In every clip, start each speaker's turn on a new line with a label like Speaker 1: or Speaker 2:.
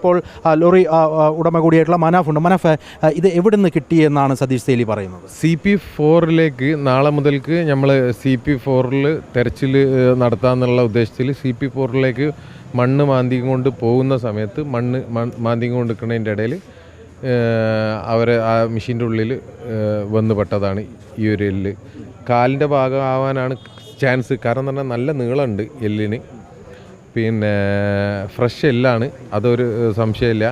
Speaker 1: ഇപ്പോൾ ലോറി ഉടമ കൂടിയായിട്ടുള്ള മനാഫ് ഉണ്ട്. മനാഫ് ഇത് എവിടെ നിന്ന് കിട്ടിയെന്നാണ് സതീഷ് തേലി പറയുന്നത്?
Speaker 2: സി പി ഫോറിലേക്ക് നാളെ മുതൽക്ക് നമ്മൾ സി പി ഫോറിൽ തെരച്ചിൽ നടത്താമെന്നുള്ള ഉദ്ദേശത്തിൽ സി പി ഫോറിലേക്ക് മണ്ണ് മാന്തി കൊണ്ട് പോകുന്ന സമയത്ത് മണ്ണ് മാന്തി കൊണ്ട് നിൽക്കുന്നതിന്റെ ഇടയിൽ അവർ ആ മെഷീന്റെ ഉള്ളിൽ വന്ന് പെട്ടതാണ് ഈ ഒരു എല്ല്. കാലിന്റെ ഭാഗമാവാനാണ് ചാൻസ്. കാരണം പറഞ്ഞാൽ നല്ല നീളമുണ്ട് എല്ലിന്. പിന്നെ ഫ്രഷ് എല്ലാണ്. അതൊരു സംശയമില്ല.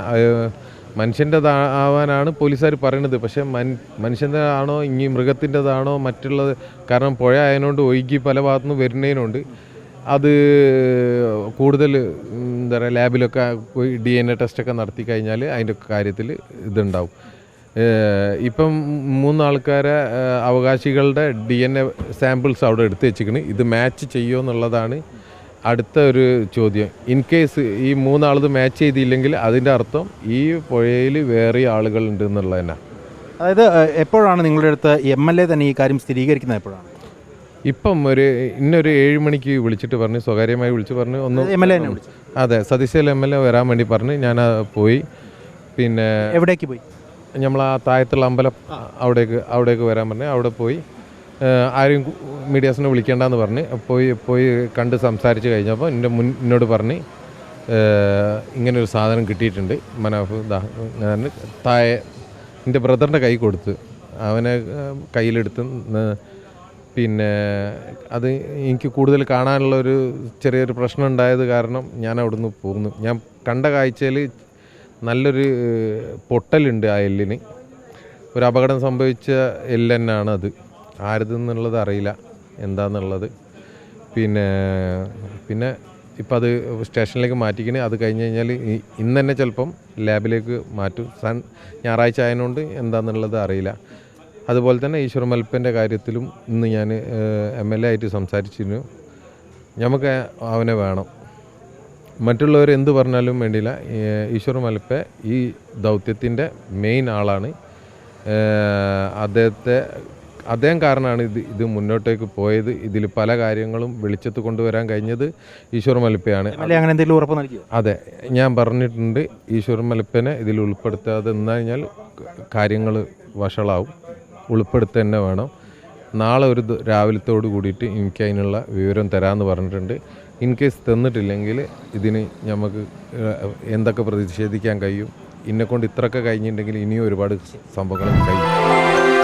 Speaker 2: മനുഷ്യന്റെതാവാനാണ് പോലീസുകാർ പറയണത്. പക്ഷേ മൻ മനുഷ്യന്റെ ആണോ ഇനി മൃഗത്തിന്റെതാണോ മറ്റുള്ളത് കാരണം പുഴ ആയതുകൊണ്ട് ഒഴുകി പല ഭാഗത്തു നിന്ന് വരുന്നതിനുണ്ട്. അത് കൂടുതൽ എന്താ പറയുക ലാബിലൊക്കെ പോയി ഡി എൻ എ ടെസ്റ്റൊക്കെ നടത്തി കഴിഞ്ഞാൽ അതിന്റെ കാര്യത്തിൽ ഇതുണ്ടാവും. ഇപ്പം മൂന്നാൾക്കാരെ അവകാശികളുടെ ഡി എൻ എ സാമ്പിൾസ് അവിടെ എടുത്ത് വെച്ചിരിക്കണ്. ഇത് മാച്ച് ചെയ്യുമോ എന്നുള്ളതാണ് അടുത്ത ഒരു ചോദ്യം. ഇൻ കേസ് ഈ മൂന്നാളത് മാച്ച് ചെയ്തില്ലെങ്കിൽ അതിന്റെ അർത്ഥം ഈ പുഴയിൽ വേറെ ആളുകൾ ഉണ്ട് എന്നുള്ളത് തന്നെ
Speaker 1: അതായത് എപ്പോഴാണ് നിങ്ങളുടെ അടുത്ത് എം എൽ എ തന്നെ ഈ കാര്യം സ്ഥിരീകരിക്കുന്നത് എപ്പോഴാണ്?
Speaker 2: ഇപ്പം ഒരു ഇന്നൊരു ഏഴ് മണിക്ക് വിളിച്ചിട്ട് പറഞ്ഞു സ്വകാര്യമായി വിളിച്ച് പറഞ്ഞു ഒന്ന്
Speaker 1: എം എൽ എ
Speaker 2: അതെ സതീശൽ എം എൽ എ വരാൻ വേണ്ടി പറഞ്ഞ് ഞാൻ പോയി. പിന്നെ
Speaker 1: എവിടേക്ക് പോയി?
Speaker 2: നമ്മൾ ആ താഴത്തുള്ള അമ്പലം അവിടേക്ക് അവിടേക്ക് വരാൻ പറഞ്ഞു അവിടെ പോയി. കു- മീഡിയാസിനെ വിളിക്കേണ്ടെന്ന് പറഞ്ഞ് പോയി പോയി കണ്ട് സംസാരിച്ച് കഴിഞ്ഞപ്പോൾ എന്റെ മുൻ എന്നോട് പറഞ്ഞ് ഇങ്ങനൊരു സാധനം കിട്ടിയിട്ടുണ്ട്. മനാഫ് ദാ ഞാൻ താഴെ എന്റെ ബ്രദറിന്റെ കൈ കൊടുത്ത് അവനെ കയ്യിലെടുത്ത് പിന്നെ അത് എനിക്ക് കൂടുതൽ കാണാനുള്ള ഒരു ചെറിയൊരു പ്രശ്നം ഉണ്ടായത് കാരണം ഞാൻ അവിടുന്ന് പോന്നു. ഞാൻ കണ്ട കാഴ്ചയിൽ നല്ലൊരു പൊട്ടലുണ്ട് ആ എല്ലിന്. ഒരു അപകടം സംഭവിച്ച എല്ലെന്നാണ് അത് ആരതെന്നുള്ളത് അറിയില്ല എന്താന്നുള്ളത്. പിന്നെ പിന്നെ ഇപ്പം അത് സ്റ്റേഷനിലേക്ക് മാറ്റിക്കണേ. അത് കഴിഞ്ഞ് കഴിഞ്ഞാൽ ഇന്ന് തന്നെ ചിലപ്പം ലാബിലേക്ക് മാറ്റും. സൺ ഞായറാഴ്ച ആയതുകൊണ്ട് എന്താണെന്നുള്ളത് അറിയില്ല. അതുപോലെ തന്നെ ഈശ്വർ മൽപ്പന്റെ കാര്യത്തിലും ഇന്ന് ഞാൻ എം എൽ എ ആയിട്ട് സംസാരിച്ചിരുന്നു. നമുക്ക് അവനെ വേണം. മറ്റുള്ളവർ എന്ത് പറഞ്ഞാലും വേണ്ടിയില്ല. ഈശ്വർ മലപ്പ ഈ ദൗത്യത്തിന്റെ മെയിൻ ആളാണ്. അദ്ദേഹത്തെ അദ്ദേഹം കാരണമാണ് ഇത് ഇത് മുന്നോട്ടേക്ക് പോയത്. ഇതിൽ പല കാര്യങ്ങളും വെളിച്ചത്ത് കൊണ്ടുവരാൻ കഴിഞ്ഞത് ഈശ്വർ മലപ്പയാണ്
Speaker 1: അങ്ങനെ എന്തെങ്കിലും ഉറപ്പ് നൽകിയോ?
Speaker 2: അതെ ഞാൻ പറഞ്ഞിട്ടുണ്ട് ഈശ്വർ മലപ്പനെ ഇതിൽ ഉൾപ്പെടുത്താതെ നിന്ന് കഴിഞ്ഞാൽ കാര്യങ്ങൾ വഷളാവും. ഉൾപ്പെടുത്തുക തന്നെ വേണം. നാളെ ഒരു രാവിലത്തോട് കൂടിയിട്ട് എനിക്ക് അതിനുള്ള വിവരം തരാമെന്ന് പറഞ്ഞിട്ടുണ്ട്. ഇൻ കേസ് തന്നിട്ടില്ലെങ്കിൽ ഇതിന് നമുക്ക് എന്തൊക്കെ പ്രതിഷേധിക്കാൻ കഴിയും? ഇന്നെക്കൊണ്ട് ഇത്രയൊക്കെ കഴിഞ്ഞിട്ടുണ്ടെങ്കിൽ ഇനിയും ഒരുപാട് സംഭവങ്ങൾ കഴിയും.